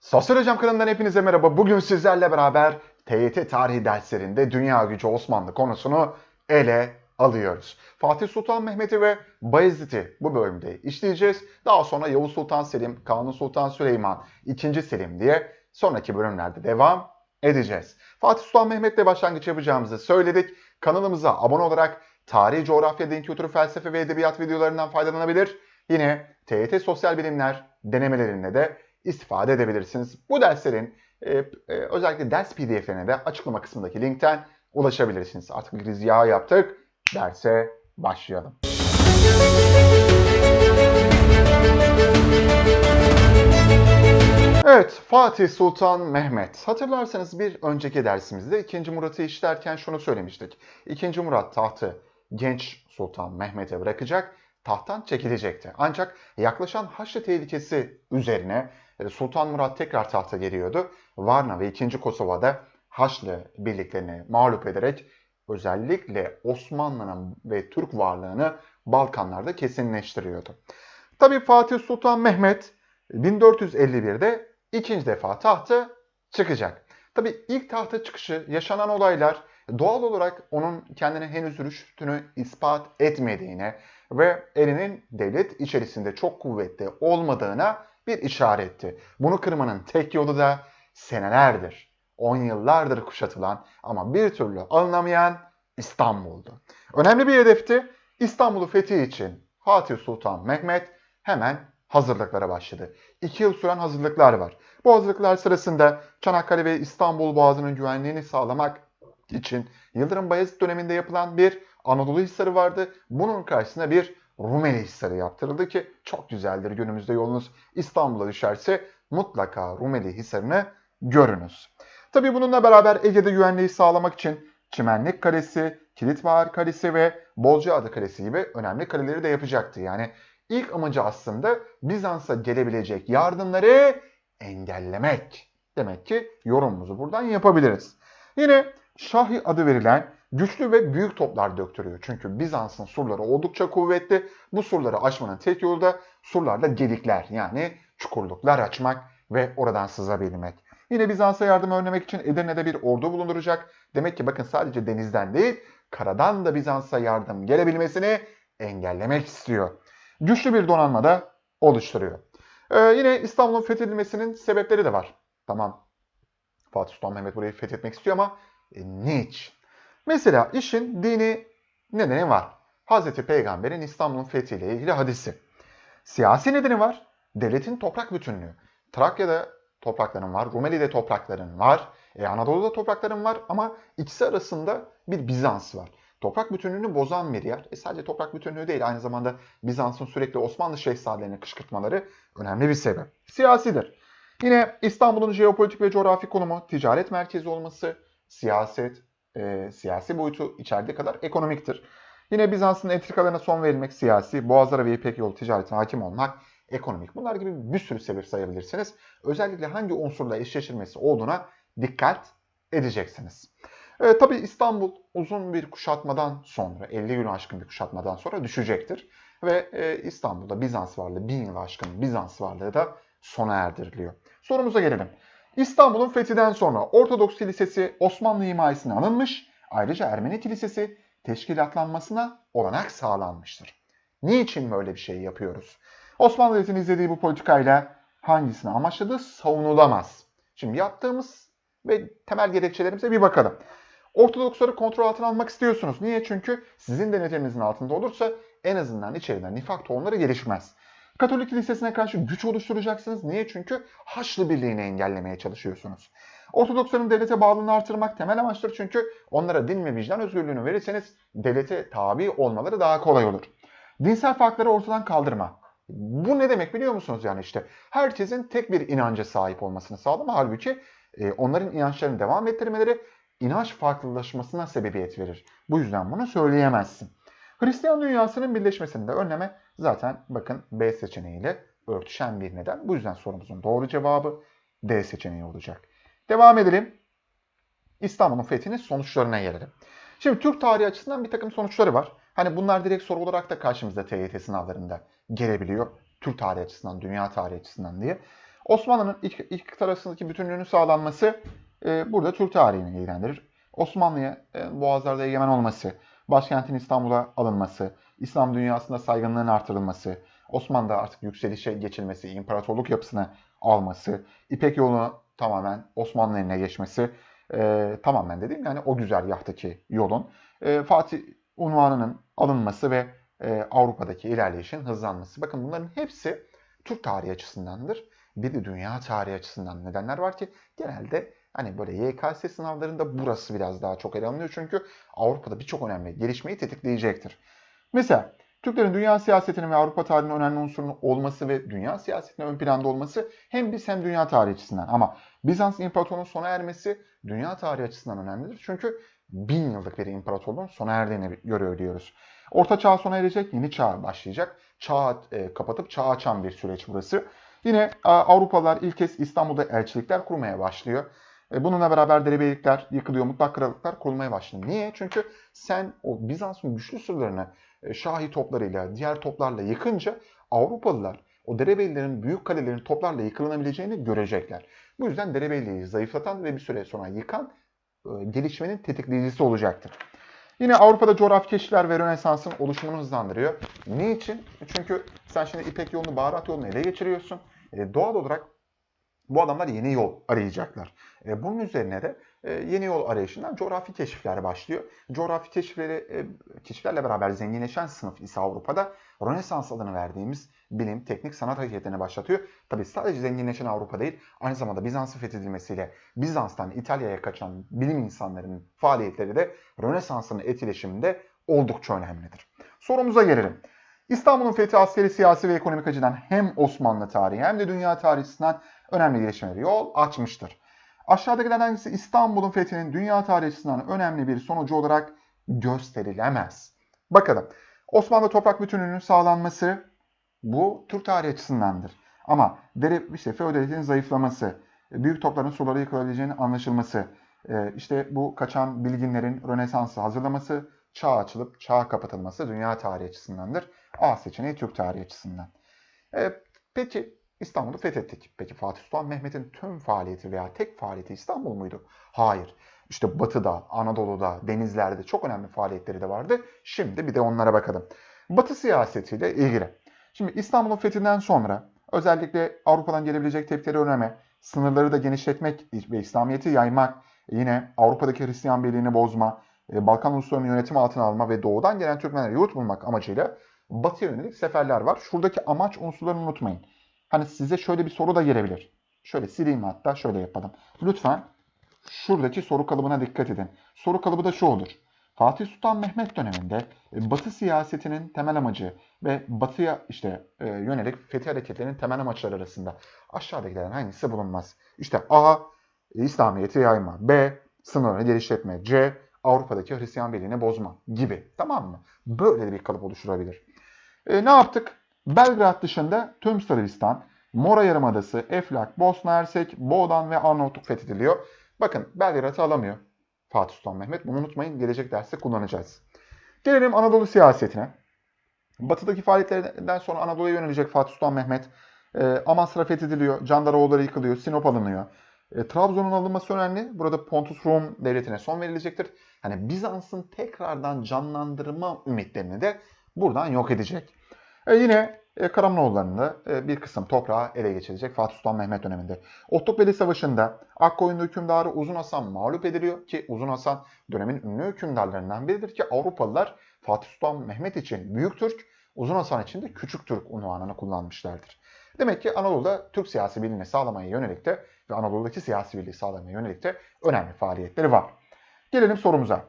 Sosyal Hocam kanalından hepinize merhaba. Bugün sizlerle beraber TYT tarihi derslerinde Dünya Gücü Osmanlı konusunu ele alıyoruz. Fatih Sultan Mehmet'i ve Bayezid'i bu bölümde işleyeceğiz. Daha sonra Yavuz Sultan Selim, Kanuni Sultan Süleyman, 2. Selim diye sonraki bölümlerde devam edeceğiz. Fatih Sultan Mehmet'le başlangıç yapacağımızı söyledik. Kanalımıza abone olarak tarih, coğrafya, din kültürü, felsefe ve edebiyat videolarından faydalanabilir. Yine TYT Sosyal Bilimler denemelerinde de istifade edebilirsiniz. Bu derslerin e, e, özellikle ders pdf'lerine de açıklama kısmındaki linkten ulaşabilirsiniz. Artık giriz yağ yaptık. Derse başlayalım. Evet, Fatih Sultan Mehmet. Hatırlarsanız bir önceki dersimizde 2. Murat'ı işlerken şunu söylemiştik. 2. Murat tahtı genç Sultan Mehmet'e bırakacak, tahttan çekilecekti. Ancak yaklaşan Haçlı tehlikesi üzerine Sultan Murat tekrar tahta geliyordu. Varna ve 2. Kosova'da Haçlı birliklerini mağlup ederek özellikle Osmanlı'nın ve Türk varlığını Balkanlarda kesinleştiriyordu. Tabii Fatih Sultan Mehmet 1451'de ikinci defa tahta çıkacak. Tabii ilk tahta çıkışı yaşanan olaylar doğal olarak onun kendine henüz rüştünü ispat etmediğine ve elinin devlet içerisinde çok kuvvetli olmadığına bir işaretti. Bunu kırmanın tek yolu da senelerdir, on yıllardır kuşatılan ama bir türlü alınamayan İstanbul'du. Önemli bir hedefti. İstanbul'u fethi için Fatih Sultan Mehmet hemen hazırlıklara başladı. İki yıl süren hazırlıklar var. Bu hazırlıklar sırasında Çanakkale ve İstanbul Boğazı'nın güvenliğini sağlamak için Yıldırım Bayezid döneminde yapılan bir Anadolu Hisarı vardı. Bunun karşısına bir Rumeli Hisarı yaptırıldı ki çok güzeldir günümüzde yolunuz İstanbul'a düşerse mutlaka Rumeli Hisarı'nı görünüz. Tabii bununla beraber Ege'de güvenliği sağlamak için Çimenlik Kalesi, Kilitbahar Kalesi ve Bozcaada Kalesi gibi önemli kaleleri de yapacaktı. Yani ilk amacı aslında Bizans'a gelebilecek yardımları engellemek. Demek ki yorumumuzu buradan yapabiliriz. Yine Şahi adı verilen güçlü ve büyük toplar döktürüyor. Çünkü Bizans'ın surları oldukça kuvvetli. Bu surları aşmanın tek yolu da surlarda gelikler yani çukurluklar açmak ve oradan sızabilmek. Yine Bizans'a yardım önlemek için Edirne'de bir ordu bulunduracak. Demek ki bakın sadece denizden değil, karadan da Bizans'a yardım gelebilmesini engellemek istiyor. Güçlü bir donanma da oluşturuyor. Ee, yine İstanbul'un fethedilmesinin sebepleri de var. Tamam, Fatih Sultan Mehmet burayı fethetmek istiyor ama e, niçin? Mesela işin dini nedeni var. Hazreti Peygamber'in İstanbul'un fethiyle ilgili hadisi. Siyasi nedeni var. Devletin toprak bütünlüğü. Trakya'da toprakların var, Rumeli'de toprakların var, e, Anadolu'da toprakların var ama ikisi arasında bir Bizans var. Toprak bütünlüğünü bozan bir yer. E sadece toprak bütünlüğü değil, aynı zamanda Bizans'ın sürekli Osmanlı şehzadelerini kışkırtmaları önemli bir sebep. Siyasidir. Yine İstanbul'un jeopolitik ve coğrafi konumu, ticaret merkezi olması, siyaset, e, siyasi boyutu içerdiği kadar ekonomiktir. Yine Bizans'ın entrikalarına son verilmek siyasi, boğazlara ve İpek yolu ticaretine hakim olmak ekonomik. Bunlar gibi bir sürü sebep sayabilirsiniz. Özellikle hangi unsurla eşleştirmesi olduğuna dikkat edeceksiniz. E, tabii İstanbul uzun bir kuşatmadan sonra, 50 yıl aşkın bir kuşatmadan sonra düşecektir. Ve e, İstanbul'da Bizans varlığı, 1000 yıl aşkın Bizans varlığı da sona erdiriliyor. Sorumuza gelelim. İstanbul'un fethinden sonra Ortodoks Kilisesi Osmanlı himayesine alınmış, ayrıca Ermeni Kilisesi teşkilatlanmasına olanak sağlanmıştır. Niçin böyle bir şey yapıyoruz? Osmanlı Devleti'nin izlediği bu politikayla hangisini amaçladığı savunulamaz. Şimdi yaptığımız ve temel gerekçelerimize bir bakalım. Ortodoksları kontrol altına almak istiyorsunuz. Niye? Çünkü sizin denetiminizin altında olursa en azından içeriden nifak tohumları gelişmez. Katolik Kilisesi'ne karşı güç oluşturacaksınız. Niye? Çünkü Haçlı Birliği'ni engellemeye çalışıyorsunuz. Ortodoksların devlete bağlılığını artırmak temel amaçtır çünkü onlara din ve vicdan özgürlüğünü verirseniz devlete tabi olmaları daha kolay olur. Dinsel farkları ortadan kaldırma. Bu ne demek biliyor musunuz yani işte herkesin tek bir inanca sahip olmasını sağlama halbuki e, onların inançlarını devam ettirmeleri inanç farklılaşmasına sebebiyet verir. Bu yüzden bunu söyleyemezsin. Hristiyan dünyasının birleşmesini de önleme zaten bakın B seçeneğiyle örtüşen bir neden. Bu yüzden sorumuzun doğru cevabı D seçeneği olacak. Devam edelim. İstanbul'un fethinin sonuçlarına gelelim. Şimdi Türk tarihi açısından bir takım sonuçları var. Hani bunlar direkt soru olarak da karşımıza TYT sınavlarında gelebiliyor. Türk tarihi açısından, dünya tarihi açısından diye. Osmanlı'nın ilk, ilk tarafındaki bütünlüğünün sağlanması e, burada Türk tarihini ilgilendirir. Osmanlı'ya e, Boğazlar'da egemen olması, başkentin İstanbul'a alınması, İslam dünyasında saygınlığın artırılması, Osmanlı'da artık yükselişe geçilmesi, imparatorluk yapısını alması, İpek yolunu tamamen Osmanlı eline geçmesi, e, tamamen dediğim yani o güzergahtaki yolun e, Fatih unvanının alınması ve e, Avrupa'daki ilerleyişin hızlanması. Bakın bunların hepsi Türk tarihi açısındandır. Bir de dünya tarihi açısından nedenler var ki genelde hani böyle YKS sınavlarında burası biraz daha çok ele alınıyor. Çünkü Avrupa'da birçok önemli gelişmeyi tetikleyecektir. Mesela Türklerin dünya siyasetinin ve Avrupa tarihinin önemli unsurunun olması ve dünya siyasetinin ön planda olması hem biz hem dünya tarihi açısından ama Bizans İmparatorluğu'nun sona ermesi dünya tarihi açısından önemlidir. Çünkü bin yıllık bir imparatorluğun sona erdiğini görüyor diyoruz. Orta çağ sona erecek, yeni çağ başlayacak. Çağ e, kapatıp çağ açan bir süreç burası. Yine Avrupalılar ilk kez İstanbul'da elçilikler kurmaya başlıyor. E, bununla beraber derebeylikler yıkılıyor, mutlak krallıklar kurulmaya başlıyor. Niye? Çünkü sen o Bizans'ın güçlü sırlarını e, Şahi toplarıyla, diğer toplarla yıkınca Avrupalılar o derebeylerin büyük kalelerin toplarla yıkılabileceğini görecekler. Bu yüzden derebeyliği zayıflatan ve bir süre sonra yıkan e, gelişmenin tetikleyicisi olacaktır. Yine Avrupa'da coğrafi keşifler ve Rönesans'ın oluşumunu hızlandırıyor. Niçin? Çünkü sen şimdi İpek yolunu, baharat yolunu ele geçiriyorsun. E, doğal olarak bu adamlar yeni yol arayacaklar. E, bunun üzerine de e, yeni yol arayışından coğrafi keşifler başlıyor. Coğrafi keşifleri, e, keşiflerle beraber zenginleşen sınıf ise Avrupa'da Rönesans adını verdiğimiz bilim, teknik, sanat hareketlerini başlatıyor. Tabi sadece zenginleşen Avrupa değil, aynı zamanda Bizans'ın fethedilmesiyle Bizans'tan İtalya'ya kaçan bilim insanlarının faaliyetleri de Rönesans'ın etkileşiminde oldukça önemlidir. Sorumuza gelelim. İstanbul'un fethi askeri, siyasi ve ekonomik açıdan hem Osmanlı tarihi hem de dünya tarihi önemli gelişmeleri yol açmıştır. Aşağıdakilerden hangisi İstanbul'un fethinin dünya tarihi önemli bir sonucu olarak gösterilemez? Bakalım. Osmanlı toprak bütünlüğünün sağlanması bu Türk tarihi açısındandır. Ama dere, işte feodalitenin zayıflaması, büyük topların suları yıkılabileceğinin anlaşılması, e, işte bu kaçan bilginlerin Rönesans'ı hazırlaması, çağ açılıp çağ kapatılması dünya tarihi açısındandır. A seçeneği Türk tarihi açısından. E, peki İstanbul'u fethettik. Peki Fatih Sultan Mehmet'in tüm faaliyeti veya tek faaliyeti İstanbul muydu? Hayır. İşte Batı'da, Anadolu'da, denizlerde çok önemli faaliyetleri de vardı. Şimdi bir de onlara bakalım. Batı siyasetiyle ilgili. Şimdi İstanbul'un fethinden sonra özellikle Avrupa'dan gelebilecek tepkileri önleme, sınırları da genişletmek ve İslamiyet'i yaymak, yine Avrupa'daki Hristiyan birliğini bozma, e, Balkan uluslarının yönetimi altına alma ve doğudan gelen Türkmenlere yurt bulmak amacıyla Batı'ya yönelik seferler var. Şuradaki amaç unsurlarını unutmayın. Hani size şöyle bir soru da gelebilir. Şöyle sileyim hatta şöyle yapalım. Lütfen şuradaki soru kalıbına dikkat edin. Soru kalıbı da şu olur. Fatih Sultan Mehmet döneminde e, Batı siyasetinin temel amacı ve Batı'ya işte e, yönelik fethi hareketlerinin temel amaçları arasında aşağıdakilerden hangisi bulunmaz? İşte A. İslamiyet'i yayma. B. Sınırını genişletme. C. Avrupa'daki Hristiyan birliğini bozma gibi. Tamam mı? Böyle bir kalıp oluşturabilir. E, ne yaptık? Belgrad dışında tüm Sırbistan, Mora Yarımadası, Eflak, Bosna Hersek, Boğdan ve Arnavutluk fethediliyor. Bakın Belgrad'ı alamıyor Fatih Sultan Mehmet. Bunu unutmayın. Gelecek derste kullanacağız. Gelelim Anadolu siyasetine. Batıdaki faaliyetlerden sonra Anadolu'ya yönelecek Fatih Sultan Mehmet. E, Amasra fethediliyor. Candaroğulları yıkılıyor. Sinop alınıyor. E, Trabzon'un alınması önemli. Burada Pontus Rum devletine son verilecektir. Hani Bizans'ın tekrardan canlandırma ümitlerini de buradan yok edecek. E, yine e, Karamanoğulları'nda e, bir kısım toprağı ele geçirecek Fatih Sultan Mehmet döneminde. Otlukbeli Savaşı'nda Akkoyunlu hükümdarı Uzun Hasan mağlup ediliyor ki Uzun Hasan dönemin ünlü hükümdarlarından biridir ki Avrupalılar Fatih Sultan Mehmet için Büyük Türk, Uzun Hasan için de Küçük Türk unvanını kullanmışlardır. Demek ki Anadolu'da Türk siyasi birliğini sağlamaya yönelik de ve Anadolu'daki siyasi birliği sağlamaya yönelik de önemli faaliyetleri var. Gelelim sorumuza.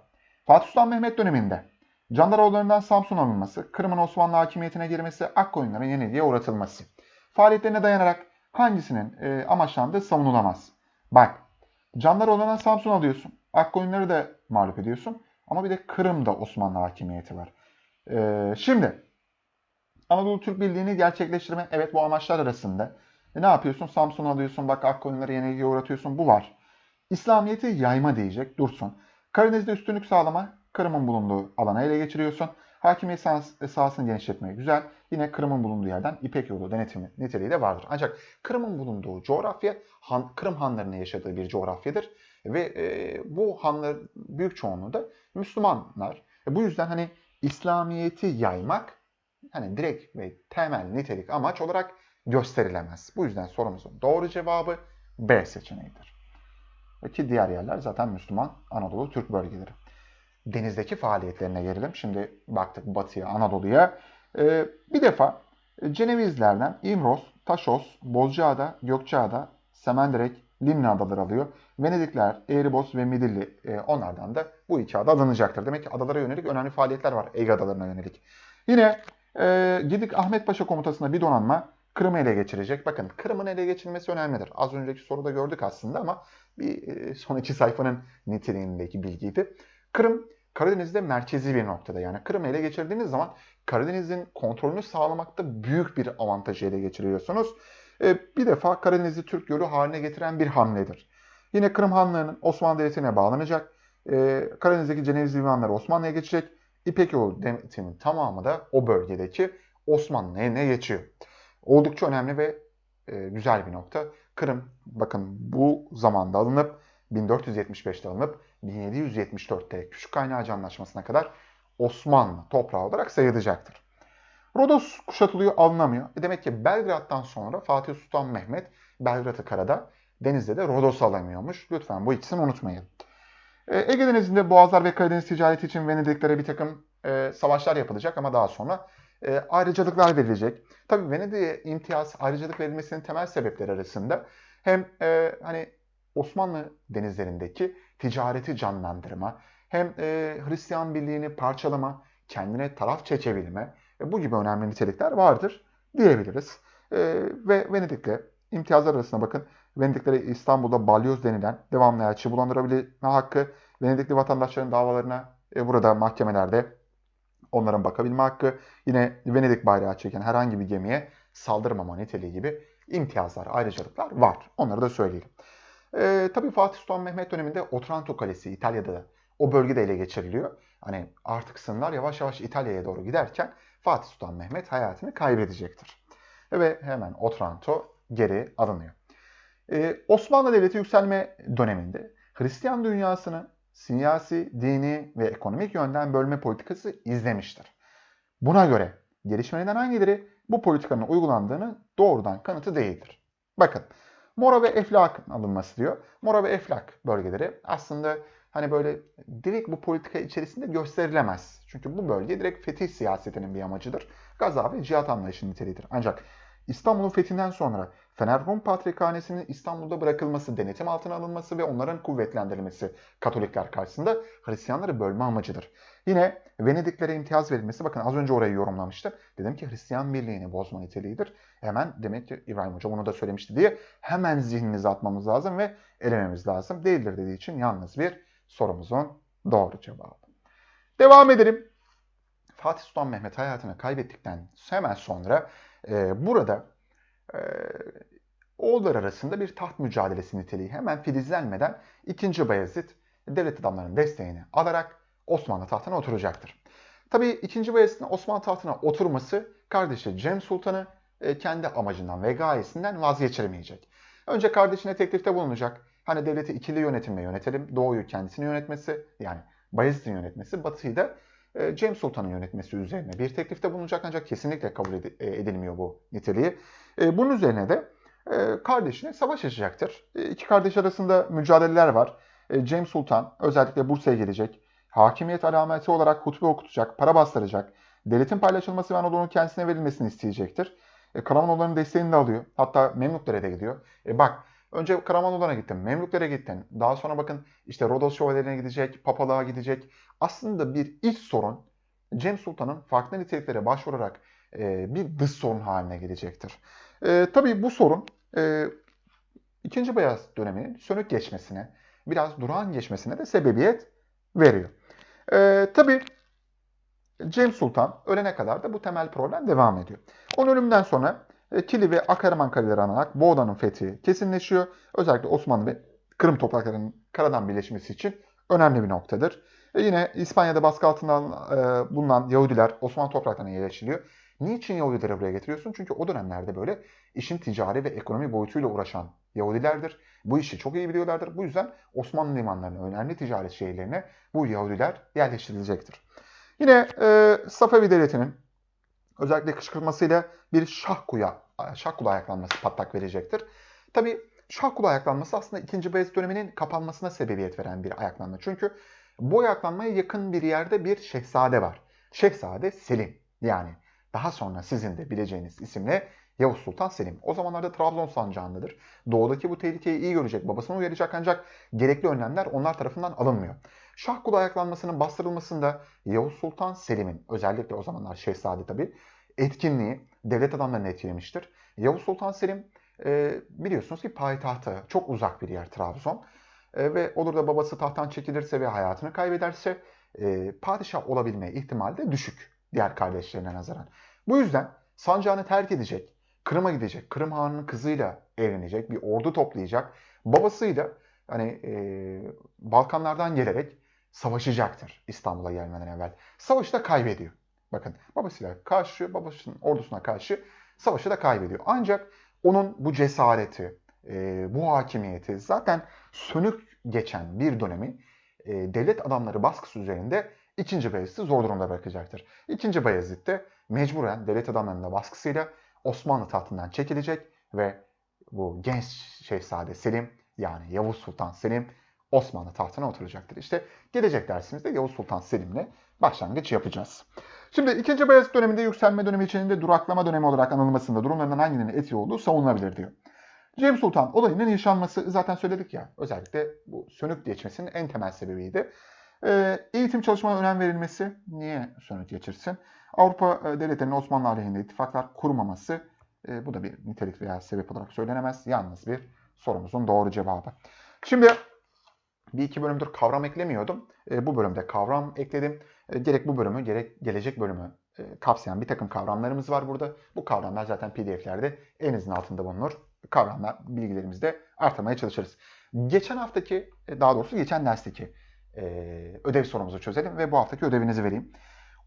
Fatih Sultan Mehmet döneminde Candaroğullarından Samsun alınması, Kırım'ın Osmanlı hakimiyetine girmesi, Akkoyunların yenilgiye uğratılması. Faaliyetlerine dayanarak hangisinin e, amaçlandığı savunulamaz. Bak, Candaroğullarından Samsun alıyorsun, Akkoyunları da mağlup ediyorsun ama bir de Kırım'da Osmanlı hakimiyeti var. E, şimdi, Anadolu Türk Birliği'ni gerçekleştirme, evet bu amaçlar arasında. E, ne yapıyorsun? Samsun alıyorsun, bak Akkoyunları yenilgiye uğratıyorsun, bu var. İslamiyet'i yayma diyecek, dursun. Karadeniz'de üstünlük sağlama, Kırım'ın bulunduğu alana ele geçiriyorsun. Hakimiyet sahasını genişletmeye güzel. Yine Kırım'ın bulunduğu yerden İpek yolu denetimi niteliği de vardır. Ancak Kırım'ın bulunduğu coğrafya Han, Kırım hanlarının yaşadığı bir coğrafyadır. Ve e, bu hanların büyük çoğunluğu da Müslümanlar. E, bu yüzden hani İslamiyet'i yaymak hani direkt ve temel nitelik amaç olarak gösterilemez. Bu yüzden sorumuzun doğru cevabı B seçeneğidir. Ki diğer yerler zaten Müslüman Anadolu Türk bölgeleri. Denizdeki faaliyetlerine gelelim. Şimdi baktık batıya, Anadolu'ya. Ee, bir defa Cenevizlerden İmros, Taşos, Bozcaada, Gökçeada, Semenderek, Limni adaları alıyor. Venedikler, Eğribos ve Midilli e, onlardan da bu iki ada alınacaktır. Demek ki adalara yönelik önemli faaliyetler var Ege adalarına yönelik. Yine e, Gidik Ahmet Paşa komutasında bir donanma Kırım'ı ele geçirecek. Bakın Kırım'ın ele geçirilmesi önemlidir. Az önceki soruda gördük aslında ama bir e, son iki sayfanın niteliğindeki bilgiydi. Kırım Karadeniz'de merkezi bir noktada. Yani Kırım'ı ele geçirdiğiniz zaman Karadeniz'in kontrolünü sağlamakta büyük bir avantajı ele geçiriyorsunuz. E, bir defa Karadeniz'i Türk yolu haline getiren bir hamledir. Yine Kırım Hanlığı'nın Osmanlı Devleti'ne bağlanacak. E, Karadeniz'deki Ceneviz limanları Osmanlı'ya geçecek. İpek yolu devletinin tamamı da o bölgedeki Osmanlı eline geçiyor. Oldukça önemli ve e, güzel bir nokta. Kırım bakın bu zamanda alınıp 1475'te alınıp 1774'te Küçük Kaynarca Anlaşması'na kadar Osmanlı toprağı olarak sayılacaktır. Rodos kuşatılıyor, alınamıyor. E demek ki Belgrad'dan sonra Fatih Sultan Mehmet Belgrad'ı karada, denizde de Rodos alamıyormuş. Lütfen bu ikisini unutmayın. E, Ege Denizi'nde Boğazlar ve Karadeniz ticareti için Venediklere bir takım e, savaşlar yapılacak ama daha sonra e, ayrıcalıklar verilecek. Tabii Venedik'e imtiyaz, ayrıcalık verilmesinin temel sebepleri arasında hem e, hani Osmanlı denizlerindeki ticareti canlandırma, hem e, Hristiyan birliğini parçalama, kendine taraf çekebilme ve bu gibi önemli nitelikler vardır diyebiliriz. E, ve Venedik'le imtiyazlar arasında bakın Venediklere İstanbul'da balyoz denilen devamlı elçi bulandırabilme hakkı, Venedikli vatandaşların davalarına e, burada mahkemelerde onların bakabilme hakkı, yine Venedik bayrağı çeken herhangi bir gemiye saldırmama niteliği gibi imtiyazlar, ayrıcalıklar var. Onları da söyleyelim. Ee, tabii Fatih Sultan Mehmet döneminde Otranto Kalesi İtalya'da o bölgede ele geçiriliyor. Hani artık sınırlar yavaş yavaş İtalya'ya doğru giderken Fatih Sultan Mehmet hayatını kaybedecektir. Ve hemen Otranto geri alınıyor. Ee, Osmanlı Devleti yükselme döneminde Hristiyan dünyasını siyasi, dini ve ekonomik yönden bölme politikası izlemiştir. Buna göre gelişmelerden hangileri bu politikanın uygulandığını doğrudan kanıtı değildir. Bakın Mora ve Eflak alınması diyor. Mora ve Eflak bölgeleri aslında hani böyle direkt bu politika içerisinde gösterilemez. Çünkü bu bölge direkt fetih siyasetinin bir amacıdır. Gaza ve cihat anlayışının niteliğidir. Ancak İstanbul'un fethinden sonra Fener Rum Patrikhanesi'nin İstanbul'da bırakılması, denetim altına alınması ve onların kuvvetlendirilmesi Katolikler karşısında Hristiyanları bölme amacıdır. Yine Venediklere imtiyaz verilmesi, bakın az önce orayı yorumlamıştım. Dedim ki Hristiyan birliğini bozma niteliğidir. Hemen demek ki İbrahim Hoca bunu da söylemişti diye hemen zihnimize atmamız lazım ve elememiz lazım. Değildir dediği için yalnız bir sorumuzun doğru cevabı. Devam edelim. Fatih Sultan Mehmet hayatını kaybettikten hemen sonra e, burada e, oğullar arasında bir taht mücadelesi niteliği hemen filizlenmeden 2. Bayezid devlet adamlarının desteğini alarak Osmanlı tahtına oturacaktır. Tabii 2. Bayezid'in Osmanlı tahtına oturması kardeşi Cem Sultan'ı e, kendi amacından ve gayesinden vazgeçiremeyecek. Önce kardeşine teklifte bulunacak. Hani devleti ikili yönetimle yönetelim. Doğuyu kendisini yönetmesi yani Bayezid'in yönetmesi, Batı'yı da e, Cem Sultan'ın yönetmesi üzerine bir teklifte bulunacak ancak kesinlikle kabul e, edilmiyor bu niteliği. Bunun üzerine de kardeşine savaş açacaktır. İki kardeş arasında mücadeleler var. Cem Sultan özellikle Bursa'ya gelecek. Hakimiyet alameti olarak hutbe okutacak, para bastıracak. Devletin paylaşılması ve Anadolu'nun kendisine verilmesini isteyecektir. E, Karamanoğulları'nın desteğini de alıyor. Hatta Memluklere de gidiyor. E, bak önce Karamanoğulları'na gittin, Memluklere gittin. Daha sonra bakın işte Rodos şövalyelerine gidecek, papalığa gidecek. Aslında bir iç sorun Cem Sultan'ın farklı niteliklere başvurarak e, bir dış sorun haline gelecektir. E, tabii bu sorun e, 2. Beyaz döneminin sönük geçmesine, biraz durağan geçmesine de sebebiyet veriyor. E, tabii Cem Sultan ölene kadar da bu temel problem devam ediyor. Onun ölümünden sonra e, Kili ve Akaraman kaleleri anarak Boğda'nın fethi kesinleşiyor. Özellikle Osmanlı ve Kırım topraklarının karadan birleşmesi için önemli bir noktadır. E yine İspanya'da baskı altında e, bulunan Yahudiler Osmanlı topraklarına yerleşiliyor. Niçin Yahudileri buraya getiriyorsun? Çünkü o dönemlerde böyle işin ticari ve ekonomi boyutuyla uğraşan Yahudilerdir. Bu işi çok iyi biliyorlardır. Bu yüzden Osmanlı limanlarına, önemli ticaret şehirlerine bu Yahudiler yerleştirilecektir. Yine e, Safavi Devleti'nin özellikle kışkırtmasıyla bir Şahkuya, Şahkulu ayaklanması patlak verecektir. Tabi Şahkulu ayaklanması aslında 2. Beyazıt döneminin kapanmasına sebebiyet veren bir ayaklanma. Çünkü bu ayaklanmaya yakın bir yerde bir şehzade var. Şehzade Selim. Yani daha sonra sizin de bileceğiniz isimle Yavuz Sultan Selim. O zamanlarda Trabzon sancağındadır. Doğudaki bu tehlikeyi iyi görecek, babasını uyaracak ancak gerekli önlemler onlar tarafından alınmıyor. Şahkulu ayaklanmasının bastırılmasında Yavuz Sultan Selim'in özellikle o zamanlar şehzade tabi etkinliği devlet adamlarını etkilemiştir. Yavuz Sultan Selim e, biliyorsunuz ki payitahtı çok uzak bir yer Trabzon. E, ve olur da babası tahttan çekilirse ve hayatını kaybederse e, padişah olabilme ihtimali de düşük diğer kardeşlerine nazaran. Bu yüzden sancağını terk edecek, Kırım'a gidecek, Kırım Hanı'nın kızıyla evlenecek, bir ordu toplayacak. Babasıyla hani e, Balkanlardan gelerek savaşacaktır İstanbul'a gelmeden evvel. Savaşı da kaybediyor. Bakın babasıyla karşı, babasının ordusuna karşı savaşı da kaybediyor. Ancak onun bu cesareti, e, bu hakimiyeti zaten sönük geçen bir dönemi e, devlet adamları baskısı üzerinde 2. Beyazıt'ı zor durumda bırakacaktır. 2. Bayezid de mecburen devlet adamlarının baskısıyla Osmanlı tahtından çekilecek ve bu genç şehzade Selim yani Yavuz Sultan Selim Osmanlı tahtına oturacaktır. İşte gelecek dersimizde Yavuz Sultan Selim'le başlangıç yapacağız. Şimdi 2. Bayezid döneminde yükselme dönemi içinde duraklama dönemi olarak anılmasında durumlarından hanginin etkili olduğu savunulabilir diyor. Cem Sultan olayının yaşanması zaten söyledik ya özellikle bu sönük geçmesinin en temel sebebiydi. Ee, eğitim çalışmalarına önem verilmesi niye sönük geçirsin? Avrupa e, devletlerinin Osmanlı aleyhinde ittifaklar kurmaması e, bu da bir nitelik veya sebep olarak söylenemez. Yalnız bir sorumuzun doğru cevabı. Şimdi bir iki bölümdür kavram eklemiyordum. E, bu bölümde kavram ekledim. E, gerek bu bölümü gerek gelecek bölümü e, kapsayan bir takım kavramlarımız var burada. Bu kavramlar zaten pdf'lerde en azın altında bulunur. Kavramlar bilgilerimizi de artırmaya çalışırız. Geçen haftaki, e, daha doğrusu geçen dersteki e, ödev sorumuzu çözelim ve bu haftaki ödevinizi vereyim.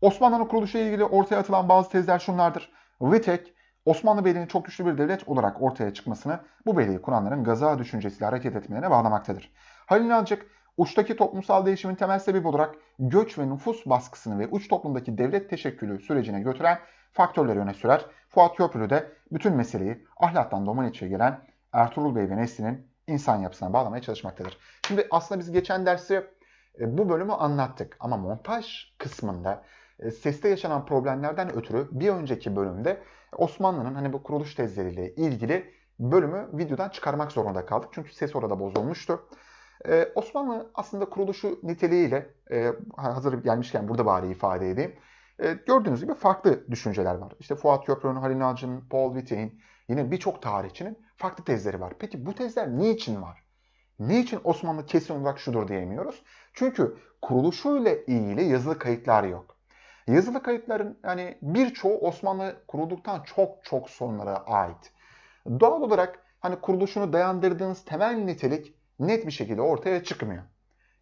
Osmanlı'nın kuruluşu ile ilgili ortaya atılan bazı tezler şunlardır. Vitek, Osmanlı Beyliği'nin çok güçlü bir devlet olarak ortaya çıkmasını bu beyliği kuranların gaza düşüncesiyle hareket etmelerine bağlamaktadır. Halil İnalcık, uçtaki toplumsal değişimin temel sebebi olarak göç ve nüfus baskısını ve uç toplumdaki devlet teşekkülü sürecine götüren faktörleri öne sürer. Fuat Köprülü de bütün meseleyi ahlaktan Domaniç'e gelen Ertuğrul Bey ve Nesli'nin insan yapısına bağlamaya çalışmaktadır. Şimdi aslında biz geçen dersi e, bu bölümü anlattık ama montaj kısmında seste yaşanan problemlerden ötürü bir önceki bölümde Osmanlı'nın hani bu kuruluş tezleriyle ilgili bölümü videodan çıkarmak zorunda kaldık. Çünkü ses orada bozulmuştu. Ee, Osmanlı aslında kuruluşu niteliğiyle e, hazır gelmişken burada bari ifade edeyim. E, gördüğünüz gibi farklı düşünceler var. İşte Fuat Köprülü'nün, Halil Nalcı'nın, Paul Wittek'in yine birçok tarihçinin farklı tezleri var. Peki bu tezler niçin var? Niçin Osmanlı kesin olarak şudur diyemiyoruz? Çünkü kuruluşuyla ilgili yazılı kayıtlar yok. Yazılı kayıtların yani birçoğu Osmanlı kurulduktan çok çok sonlara ait. Doğal olarak hani kuruluşunu dayandırdığınız temel nitelik net bir şekilde ortaya çıkmıyor.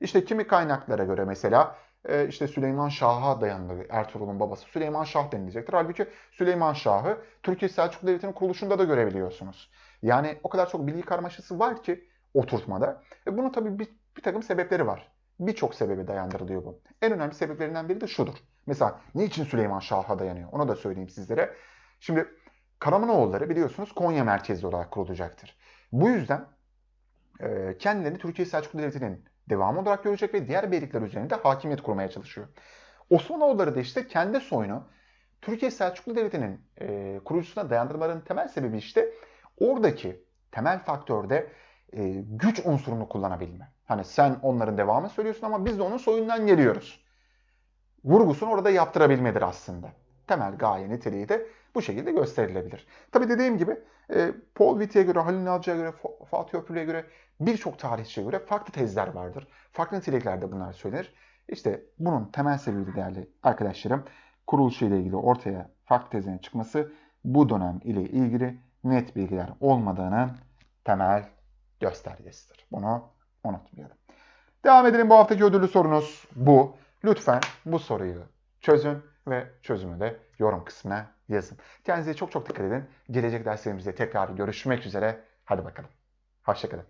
İşte kimi kaynaklara göre mesela e, işte Süleyman Şah'a dayanır. Ertuğrul'un babası Süleyman Şah denilecektir. Halbuki Süleyman Şah'ı Türkiye Selçuklu Devleti'nin kuruluşunda da görebiliyorsunuz. Yani o kadar çok bilgi karmaşası var ki oturtmada. E bunun tabii bir, bir takım sebepleri var. Birçok sebebi dayandırılıyor bu. En önemli sebeplerinden biri de şudur. Mesela niçin Süleyman Şah'a dayanıyor? Onu da söyleyeyim sizlere. Şimdi Karamanoğulları biliyorsunuz Konya merkezli olarak kurulacaktır. Bu yüzden e, kendilerini Türkiye Selçuklu Devleti'nin devamı olarak görecek ve diğer beylikler üzerinde hakimiyet kurmaya çalışıyor. Osmanoğulları da işte kendi soyunu Türkiye Selçuklu Devleti'nin e, kurucusuna dayandırmalarının temel sebebi işte oradaki temel faktörde e, güç unsurunu kullanabilme. Hani sen onların devamı söylüyorsun ama biz de onun soyundan geliyoruz. Vurgusunu orada yaptırabilmedir aslında. Temel gaye niteliği de bu şekilde gösterilebilir. Tabi dediğim gibi e, Paul Witte'ye göre, Halil Nalcı'ya göre, Fatih Öpürlü'ye göre birçok tarihçiye göre farklı tezler vardır. Farklı niteliklerde bunlar söylenir. İşte bunun temel sebebi değerli arkadaşlarım kuruluşu ile ilgili ortaya farklı tezlerin çıkması bu dönem ile ilgili net bilgiler olmadığının temel göstergesidir. Bunu unutmayalım. Devam edelim bu haftaki ödüllü sorunuz bu. Lütfen bu soruyu çözün ve çözümü de yorum kısmına yazın. Kendinize çok çok dikkat edin. Gelecek derslerimizde tekrar görüşmek üzere. Hadi bakalım. Hoşçakalın.